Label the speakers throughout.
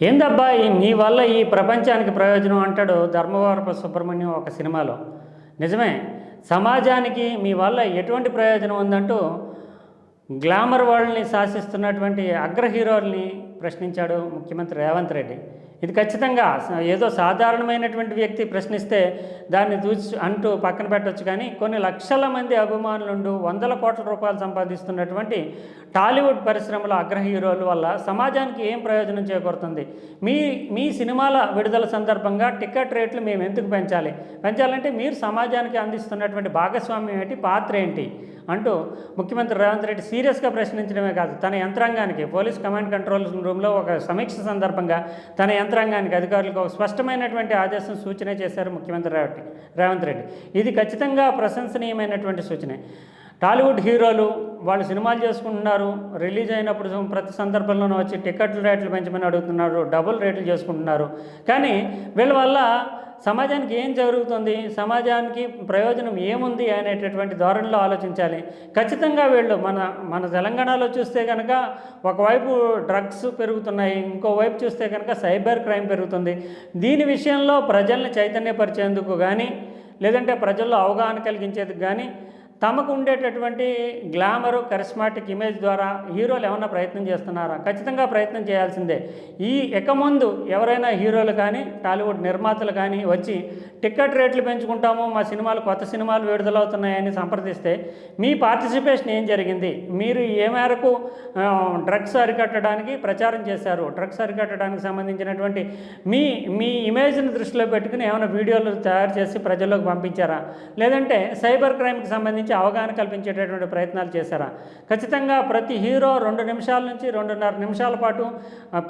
Speaker 1: ఏందబ్బా నీ మీ వల్ల ఈ ప్రపంచానికి ప్రయోజనం అంటాడు ధర్మవరపు సుబ్రహ్మణ్యం ఒక సినిమాలో. నిజమే సమాజానికి మీ వల్ల ఎటువంటి ప్రయోజనం ఉందంటూ గ్లామర్ వాళ్ళని శాసిస్తున్నటువంటి అగ్ర హీరోల్ని ప్రశ్నించాడు ముఖ్యమంత్రి రేవంత్ రెడ్డి. ఇది ఖచ్చితంగా ఏదో సాధారణమైనటువంటి వ్యక్తి ప్రశ్నిస్తే దాన్ని దూచి అంటూ పక్కన పెట్టవచ్చు కానీ కొన్ని లక్షల మంది అభిమానులుండు వందల కోట్ల రూపాయలు సంపాదిస్తున్నటువంటి టాలీవుడ్ పరిశ్రమల అగ్ర హీరోల వల్ల సమాజానికి ఏం ప్రయోజనం చేకూరుతుంది? మీ మీ సినిమాల విడుదల సందర్భంగా టికెట్ రేట్లు మేము ఎందుకు పెంచాలి? పెంచాలంటే మీరు సమాజానికి అందిస్తున్నటువంటి భాగస్వామ్యం ఏంటి? పాత్ర ఏంటి? అంటూ ముఖ్యమంత్రి రేవంత్ రెడ్డి సీరియస్గా ప్రశ్నించడమే కాదు తన యంత్రాంగానికి పోలీస్ కమాండ్ కంట్రోల్ రూమ్లో ఒక సమీక్ష సందర్భంగా తన యంత్రాంగానికి అధికారులకు స్పష్టమైనటువంటి ఆదేశం సూచన చేశారు ముఖ్యమంత్రి రేవంత్ రేవంత్ రెడ్డి. ఇది ఖచ్చితంగా ప్రశంసనీయమైనటువంటి సూచనే. టాలీవుడ్ హీరోలు వాళ్ళు సినిమాలు చేసుకుంటున్నారు రిలీజ్ అయినప్పుడు ప్రతి సందర్భంలోనూ వచ్చి టికెట్ల రేట్లు పెంచమని అడుగుతున్నారు డబుల్ రేట్లు చేసుకుంటున్నారు. కానీ వీళ్ళ వల్ల సమాజానికి ఏం జరుగుతుంది? సమాజానికి ప్రయోజనం ఏముంది అనేటటువంటి ధోరణిలో ఆలోచించాలి. ఖచ్చితంగా వీళ్ళు మన మన తెలంగాణలో చూస్తే కనుక ఒకవైపు డ్రగ్స్ పెరుగుతున్నాయి ఇంకోవైపు చూస్తే కనుక సైబర్ క్రైమ్ పెరుగుతుంది. దీని విషయంలో ప్రజల్ని చైతన్యపరిచేందుకు కానీ లేదంటే ప్రజల్లో అవగాహన కలిగించేందుకు కానీ తమకు ఉండేటటువంటి గ్లామరు కరిస్మాటిక్ ఇమేజ్ ద్వారా హీరోలు ఏమైనా ప్రయత్నం చేస్తున్నారా? ఖచ్చితంగా ప్రయత్నం చేయాల్సిందే. ఈ ఇక ముందు ఎవరైనా హీరోలు కానీ టాలీవుడ్ నిర్మాతలు కానీ వచ్చి టికెట్ రేట్లు పెంచుకుంటాము మా సినిమాలు కొత్త సినిమాలు విడుదలవుతున్నాయని సంప్రదిస్తే మీ పార్టిసిపేషన్ ఏం జరిగింది? మీరు ఏ మేరకు డ్రగ్స్ అరికట్టడానికి ప్రచారం చేశారు? డ్రగ్స్ అరికట్టడానికి సంబంధించినటువంటి మీ మీ ఇమేజ్ని దృష్టిలో పెట్టుకుని ఏమైనా వీడియోలు తయారు చేసి ప్రజల్లోకి పంపించారా? లేదంటే సైబర్ క్రైమ్కి సంబంధించి అవగాహన కల్పించేటటువంటి ప్రయత్నాలు చేశారా? ఖచ్చితంగా ప్రతి హీరో రెండు నిమిషాల నుంచి రెండున్నర నిమిషాల పాటు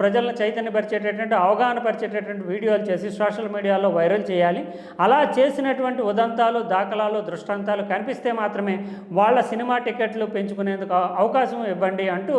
Speaker 1: ప్రజలను చైతన్యపరిచేటటువంటి అవగాహన పరిచేటటువంటి వీడియోలు చేసి సోషల్ మీడియాలో వైరల్ చేయాలి. అలా చేసినటువంటి ఉదంతాలు దాఖలాలు దృష్టాంతాలు కనిపిస్తే మాత్రమే వాళ్ళ సినిమా టికెట్లు పెంచుకునేందుకు అవకాశం ఇవ్వండి అంటూ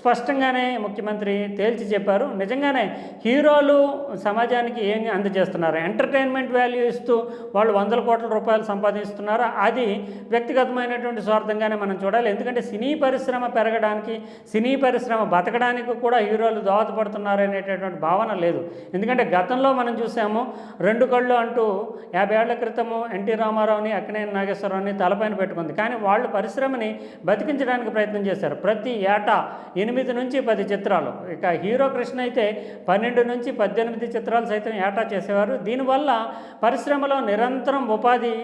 Speaker 1: స్పష్టంగానే ముఖ్యమంత్రి తేల్చి చెప్పారు. నిజంగానే హీరోలు సమాజానికి ఏం అందజేస్తున్నారు? ఎంటర్టైన్మెంట్ వాల్యూ ఇస్తూ వాళ్ళు వందల కోట్ల రూపాయలు సంపాదిస్తున్నారా? అది వ్యక్తిగత వ్యక్తిగతమైనటువంటి స్వార్థంగానే మనం చూడాలి. ఎందుకంటే సినీ పరిశ్రమ పెరగడానికి సినీ పరిశ్రమ బతకడానికి కూడా హీరోలు దోహదపడుతున్నారు అనేటటువంటి భావన లేదు. ఎందుకంటే గతంలో మనం చూసాము రెండు కళ్ళు అంటూ యాభై ఏళ్ళ క్రితము ఎన్టీ రామారావుని అక్కినేని నాగేశ్వరరావుని తలపైన పెట్టుకుంది. కానీ వాళ్ళు పరిశ్రమని బతికించడానికి ప్రయత్నం చేశారు. ప్రతి ఏటా ఎనిమిది నుంచి పది చిత్రాలు. ఇక హీరో కృష్ణ అయితే పన్నెండు నుంచి పద్దెనిమిది చిత్రాలు సైతం ఏటా చేసేవారు. దీనివల్ల పరిశ్రమలో నిరంతరం ఉపాధి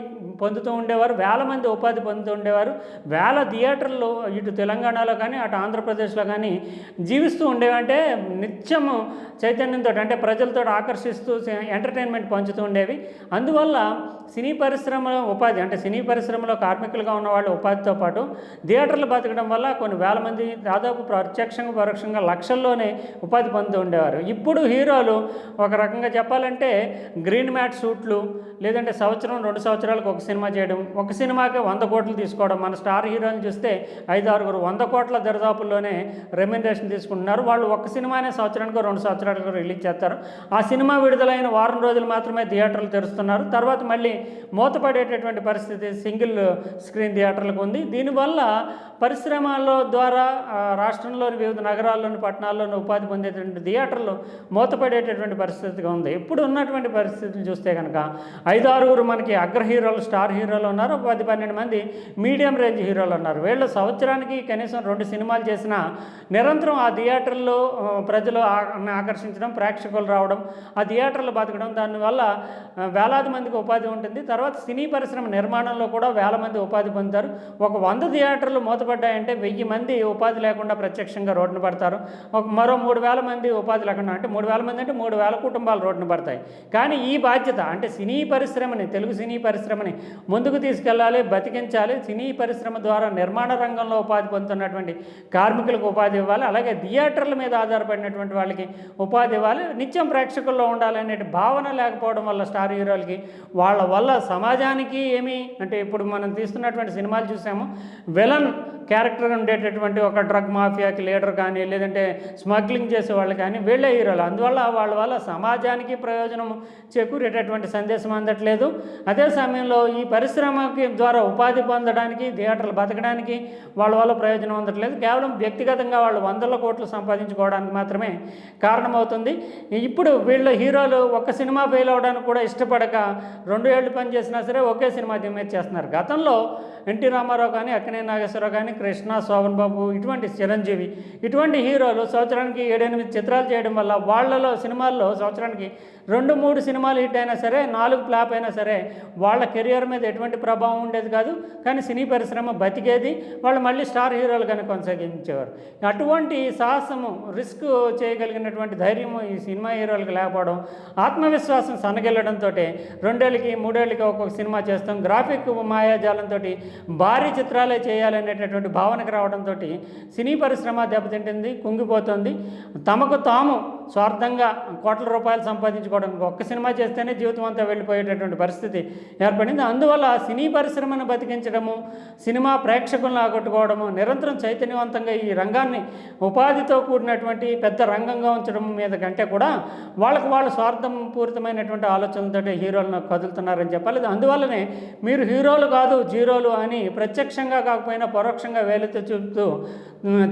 Speaker 1: పొందుతూ ఉండేవారు వేల మంది ఉపాధి పొందుతూ ఉండేవారు. వేల థియేటర్లు ఇటు తెలంగాణలో కానీ అటు ఆంధ్రప్రదేశ్లో కానీ జీవిస్తూ ఉండేవంటే నిత్యము చైతన్యంతో అంటే ప్రజలతో ఆకర్షిస్తూ ఎంటర్టైన్మెంట్ పంచుతూ ఉండేవి. అందువల్ల సినీ పరిశ్రమలో ఉపాధి అంటే సినీ పరిశ్రమలో కార్మికులుగా ఉన్నవాళ్ళు ఉపాధితో పాటు థియేటర్లు బతకడం వల్ల కొన్ని వేల మంది దాదాపు ప్రత్యక్షంగా పరోక్షంగా లక్షల్లోనే ఉపాధి పొందుతూ ఉండేవారు. ఇప్పుడు హీరోలు ఒక రకంగా చెప్పాలంటే గ్రీన్ మ్యాట్ సూట్లు లేదంటే సంవత్సరం రెండు సంవత్సరాలకు ఒక సినిమా చేయడం ఒక సినిమాకి వంద కోట్లు తీసుకోవడం. మన స్టార్ హీరోని చూస్తే ఐదు ఆరుగురు వంద కోట్ల దరిదాపుల్లోనే రెమ్యునరేషన్ తీసుకుంటున్నారు. వాళ్ళు ఒక సినిమానే సంవత్సరానికి రెండు సంవత్సరాలకు రిలీజ్ చేస్తారు. ఆ సినిమా విడుదలైన వారం రోజులు మాత్రమే థియేటర్లు తెరుస్తున్నారు. తర్వాత మళ్ళీ మూతపడేటటువంటి పరిస్థితి సింగిల్ స్క్రీన్ థియేటర్లకు ఉంది. దీనివల్ల పరిశ్రమల్లో ద్వారా రాష్ట్రంలోని వివిధ నగరాల్లోని పట్టణాల్లోని ఉపాధి పొందేటువంటి థియేటర్లు మూతపడేటటువంటి పరిస్థితిగా ఉంది. ఇప్పుడు ఉన్నటువంటి పరిస్థితులు చూస్తే కనుక ఐదు ఆరుగురు మనకి అగ్ర హీరోలు స్టార్ హీరోలు ఉన్నారు. పది పన్నెండు మంది మీడియం రేంజ్ హీరోలు ఉన్నారు. వీళ్ళు సంవత్సరానికి కనీసం రెండు సినిమాలు చేసినా నిరంతరం ఆ థియేటర్లో ప్రజలు ఆకర్షించడం ప్రేక్షకులు రావడం ఆ థియేటర్లు బతకడం దానివల్ల వేలాది మందికి ఉపాధి ఉంటుంది. తర్వాత సినీ పరిశ్రమ నిర్మాణంలో కూడా వేల మంది ఉపాధి పొందుతారు. ఒక వంద థియేటర్లు మూతపడ్డాయంటే వెయ్యి మంది ఉపాధి లేకుండా ప్రత్యక్షంగా రోడ్డున పడతారు. ఒక మరో మూడు వేల మంది ఉపాధి లేకుండా అంటే మూడు వేల మంది అంటే మూడు వేల కుటుంబాలు రోడ్డున పడతాయి. కానీ ఈ బాధ్యత అంటే సినీ పరిశ్రమని తెలుగు సినీ పరిశ్రమని ముందుకు తీసుకెళ్ళాలి బతికించాలి సినీ పరిశ్రమ ద్వారా నిర్మాణ రంగంలో ఉపాధి పొందుతున్నటువంటి కార్మికులకు ఉపాధి ఇవ్వాలి అలాగే థియేటర్ల మీద ఆధారపడినటువంటి వాళ్ళకి ఉపాధి ఇవ్వాలి నిత్యం ప్రేక్షకుల్లో ఉండాలనే భావన లేకపోవడం వల్ల స్టార్ హీరోలకి వాళ్ళ వల్ల సమాజానికి ఏమి అంటే ఇప్పుడు మనం తీస్తున్నటువంటి సినిమాలు చూసాము విలన్ క్యారెక్టర్ ఉండేటటువంటి ఒక డ్రగ్ మాఫియాకి లీడర్ కానీ లేదంటే స్మగ్లింగ్ చేసే వాళ్ళు కానీ వీళ్ళే హీరోలు. అందువల్ల వాళ్ళ వల్ల సమాజానికి ప్రయోజనం చేకూరేటటువంటి సందేశం అందట్లేదు. అదే సమయంలో ఈ పరిశ్రమకి ద్వారా ఉపాధి పొందడానికి థియేటర్లు బతకడానికి వాళ్ళ వల్ల ప్రయోజనం అందట్లేదు. కేవలం వ్యక్తిగతంగా వాళ్ళు వందల కోట్లు సంపాదించుకోవడానికి మాత్రమే కారణమవుతుంది. ఇప్పుడు వీళ్ళ హీరోలు ఒక్క సినిమా ఫెయిల్ అవడానికి కూడా ఇష్టపడక రెండు ఏళ్ళు పని చేసినా సరే ఒకే సినిమా దిమ్మేజ్ చేస్తున్నారు గతంలో ఎన్టీ రామారావు కానీ అక్కినే నాగేశ్వరరావు కానీ కృష్ణ శోభన్ బాబు ఇటువంటి చిరంజీవి ఇటువంటి హీరోలు సంవత్సరానికి ఏడెనిమిది చిత్రాలు చేయడం వల్ల వాళ్ళలో సినిమాల్లో సంవత్సరానికి రెండు మూడు సినిమాలు హిట్ అయినా సరే నాలుగు ఫ్లాప్ అయినా సరే వాళ్ళ కెరియర్ మీద ఎటువంటి ప్రభావం ఉండేది కాదు. కానీ సినీ పరిశ్రమ బతికేది. వాళ్ళు మళ్ళీ స్టార్ హీరోలు కనుక కొనసాగించేవారు. అటువంటి సాహసము రిస్క్ చేయగలిగినటువంటి ధైర్యము ఈ సినిమా హీరోలకు లేకపోవడం ఆత్మవిశ్వాసం సన్నగిల్లడంతో రెండేళ్ళకి మూడేళ్ళకి ఒక్కొక్క సినిమా చేస్తాం. గ్రాఫిక్ మాయాజాలంతో భారీ చిత్రాలే చేయాలనేటటువంటి భావనకు రావడంతో సినీ పరిశ్రమ దెబ్బతింటుంది కుంగిపోతుంది. తమకు తాము స్వార్థంగా కోట్ల రూపాయలు సంపాదించుకోవడానికి ఒక్క సినిమా చేస్తేనే జీవితం అంతా వెళ్ళిపోయేటటువంటి పరిస్థితి ఏర్పడింది. అందువల్ల సినీ పరిశ్రమను బతికించడము సినిమా ప్రేక్షకులను ఆకట్టుకోవడము నిరంతరం చైతన్యవంతంగా ఈ రంగాన్ని ఉపాధితో కూడినటువంటి పెద్ద రంగంగా ఉంచడం మీద కంటే కూడా వాళ్ళకు వాళ్ళు స్వార్థం పూరితమైనటువంటి ఆలోచనలతో హీరోలను కదులుతున్నారని చెప్పాలి. అందువల్లనే మీరు హీరోలు కాదు జీరోలు అని ప్రత్యక్షంగా కాకపోయినా పరోక్షంగా వేలెత్తి చూపుతూ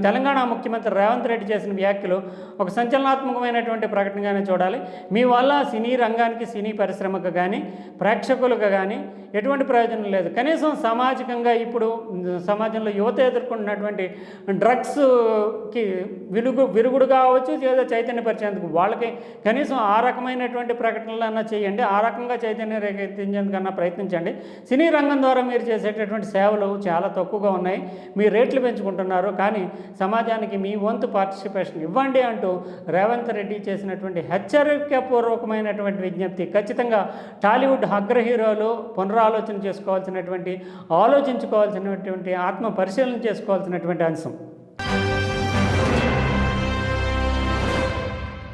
Speaker 1: తెలంగాణ ముఖ్యమంత్రి రేవంత్ రెడ్డి చేసిన వ్యాఖ్యలు ఒక సంచలనాత్మకమైనటువంటి ప్రకటనగానే చూడాలి. మీ వల్ల సినీ రంగానికి సినీ పరిశ్రమకు కానీ ప్రేక్షకులకు కానీ ఎటువంటి ప్రయోజనం లేదు. కనీసం సామాజికంగా ఇప్పుడు సమాజంలో యువత ఎదుర్కొంటున్నటువంటి డ్రగ్స్కి విలుగు విరుగుడు కావచ్చు లేదా చైతన్యపరిచేందుకు వాళ్ళకి కనీసం ఆ రకమైనటువంటి ప్రకటనలన్నా చేయండి. ఆ రకంగా చైతన్య రేకెత్తించేందుకన్నా ప్రయత్నించండి. సినీ రంగం ద్వారా మీరు చేసేటటువంటి సేవలు చాలా తక్కువగా ఉన్నాయి. మీ రేట్లు పెంచుకుంటున్నారు. కానీ సమాజానికి మీ వంతు పార్టిసిపేషన్ ఇవ్వండి అంటూ రేవంత్ రెడ్డి చేసినటువంటి హెచ్చరికపూర్వకమైనటువంటి విజ్ఞప్తి. ఖచ్చితంగా టాలీవుడ్ అగ్ర హీరోలు పునరాలోచన చేసుకోవాల్సినటువంటి ఆలోచించుకోవాల్సినటువంటి ఆత్మ పరిశీలన చేసుకోవాల్సినటువంటి అంశం.